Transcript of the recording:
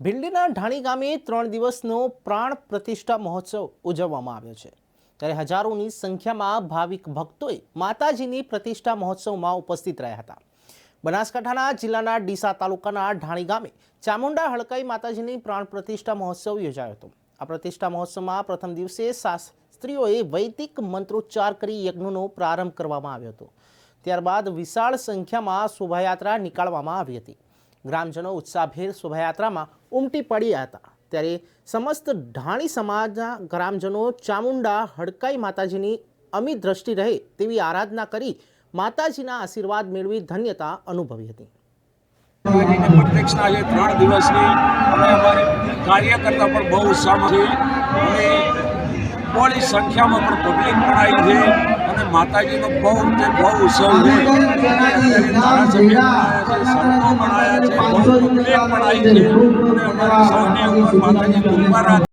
ભીલડીના ઢાણી ગામે ત્રણ દિવસનો પ્રાણ પ્રતિષ્ઠા મહોત્સવ ઉજવવામાં આવ્યો છે. ત્યારે હજારોની સંખ્યામાં ભાવિક ભક્તોએ માતાજીની પ્રતિષ્ઠા મહોત્સવમાં ઉપસ્થિત રહ્યા હતા. બનાસકાંઠાના જિલ્લાના ડીસા તાલુકાના ઢાણી ગામે ચામુંડા હળકાઈ માતાજીની પ્રાણ પ્રતિષ્ઠા મહોત્સવ યોજાયો હતો. આ પ્રતિષ્ઠા મહોત્સવમાં પ્રથમ દિવસે શાસ્ત્રીઓએ વૈદિક મંત્રોચ્ચાર કરી યજ્ઞનો પ્રારંભ કરવામાં આવ્યો હતો. ત્યારબાદ વિશાળ સંખ્યામાં શોભાયાત્રા નીકાળવામાં આવી હતી. ગ્રામજનો ઉત્સાહભેર શોભાયાત્રામાં ઉમટી પડ્યા હતા. ત્યારે સમસ્ત ઢાણી સમાજના ગ્રામજનો ચામુંડા, હડકાઈ માતાજીની અમિત દ્રષ્ટિ રહે તેવી આરાધના કરી માતાજીના આશીર્વાદ મેળવી ધન્યતા અનુભવી હતી. ત્રણ દિવસની અમારે કાર્યકર્તા પણ બહુ ઉત્સાહમાં છે. અને બહોળી સંખ્યામાં પણ પબ્લિક પણ આવી છે. માતાજીનો બહુ તે બહુ ઉત્સવ છે. ધારાસભ્ય છે બહુ પબ્લિક છે. માતાજી કૃપા